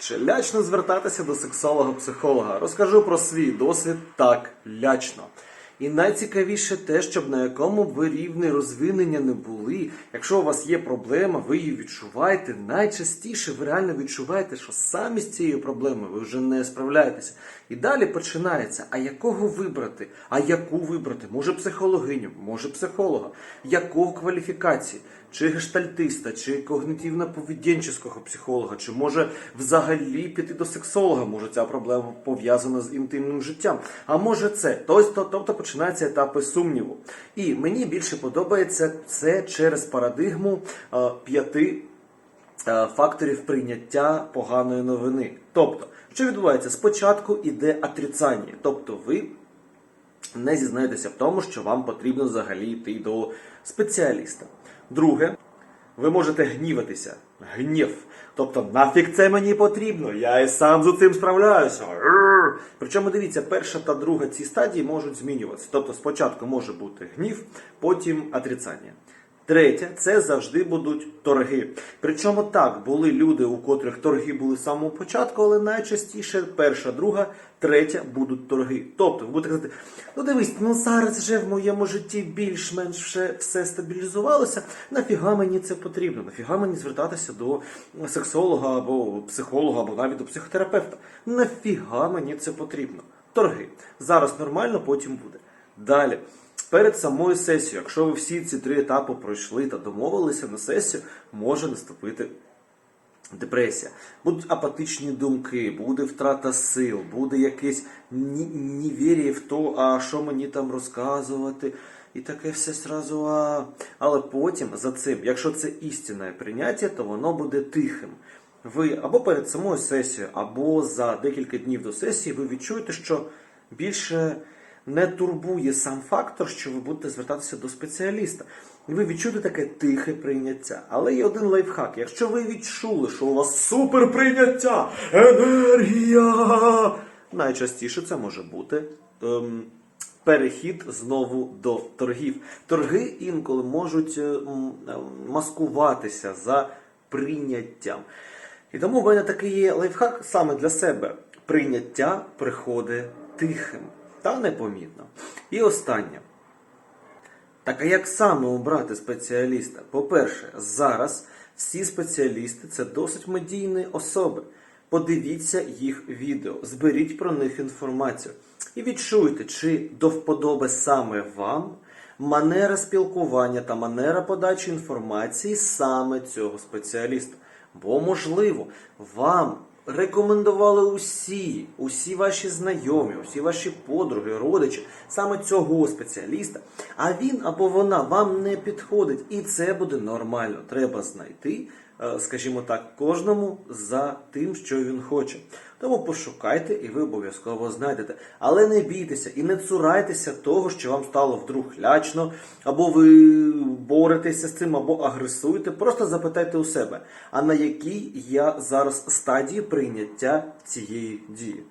Чи лячно звертатися до сексолога-психолога? Розкажу про свій досвід так лячно. І найцікавіше те, щоб на якому ви рівні розвинення не були, якщо у вас є проблема, ви її відчуваєте. Найчастіше ви реально відчуваєте, що самі з цією проблемою ви вже не справляєтеся. І далі починається: а якого вибрати? А яку вибрати? Може психологиню, може психолога, якого кваліфікації? Чи гештальтиста, чи когнитивно-поведінчого психолога, чи може взагалі піти до сексолога, може ця проблема пов'язана з інтимним життям. А може це. Тобто, тобто починаються етапи сумніву. І мені більше подобається це через парадигму е, п'яти е, факторів прийняття поганої новини. Тобто, що відбувається? Спочатку іде отрицання, тобто ви не зізнаєтеся в тому, що вам потрібно взагалі йти до спеціаліста. Друге, ви можете гніватися. Гнів. Тобто, нафіг це мені потрібно, я і сам з цим справляюся. Причому дивіться, перша та друга ці стадії можуть змінюватися. Тобто, спочатку може бути гнів, потім отрицання. Третє, це завжди будуть торги. Причому так, були люди, у котрих торги були з самого початку, але найчастіше перша, друга, третя будуть торги. Тобто, ви будете казати, ну дивись, ну зараз вже в моєму житті більш-менш все, все стабілізувалося. Нафіга мені це потрібно? Нафіга мені звертатися до сексолога або психолога, або навіть до психотерапевта? Нафіга мені це потрібно? Торги. Зараз нормально, потім буде. Далі. Перед самою сесією, якщо ви всі ці три етапи пройшли та домовилися на сесію, може наступити депресія. Будуть апатичні думки, буде втрата сил, буде якесь невір'я в то, а що мені там розказувати. І таке все сразу. А... Але потім за цим, якщо це істинне прийняття, то воно буде тихим. Ви або перед самою сесією, або за декілька днів до сесії ви відчуєте, що більше не турбує сам фактор, що ви будете звертатися до спеціаліста. І ви відчуєте таке тихе прийняття. Але є один лайфхак. Якщо ви відчули, що у вас супер прийняття, енергія, найчастіше це може бути. Ем, Перехід знову до торгів. Торги інколи можуть е, е, маскуватися за прийняттям. І тому в мене такий є лайфхак саме для себе. Прийняття приходить тихим та непомітно. І останнє. Так а як саме обрати спеціаліста? По-перше, зараз всі спеціалісти це досить медійні особи. Подивіться їх відео, зберіть про них інформацію і відчуйте, чи до вподоби саме вам манера спілкування та манера подачі інформації саме цього спеціаліста. Бо, можливо, вам рекомендували усі, усі ваші знайомі, усі ваші подруги, родичі, саме цього спеціаліста, а він або вона вам не підходить. І це буде нормально. Треба знайти, скажімо так, кожному за тим, що він хоче. Тому пошукайте і ви обов'язково знайдете. Але не бійтеся і не цурайтеся того, що вам стало вдруг лячно, або ви боретеся з цим, або агресуєте. Просто запитайте у себе, а на якій я зараз стадії прийняття цієї дії.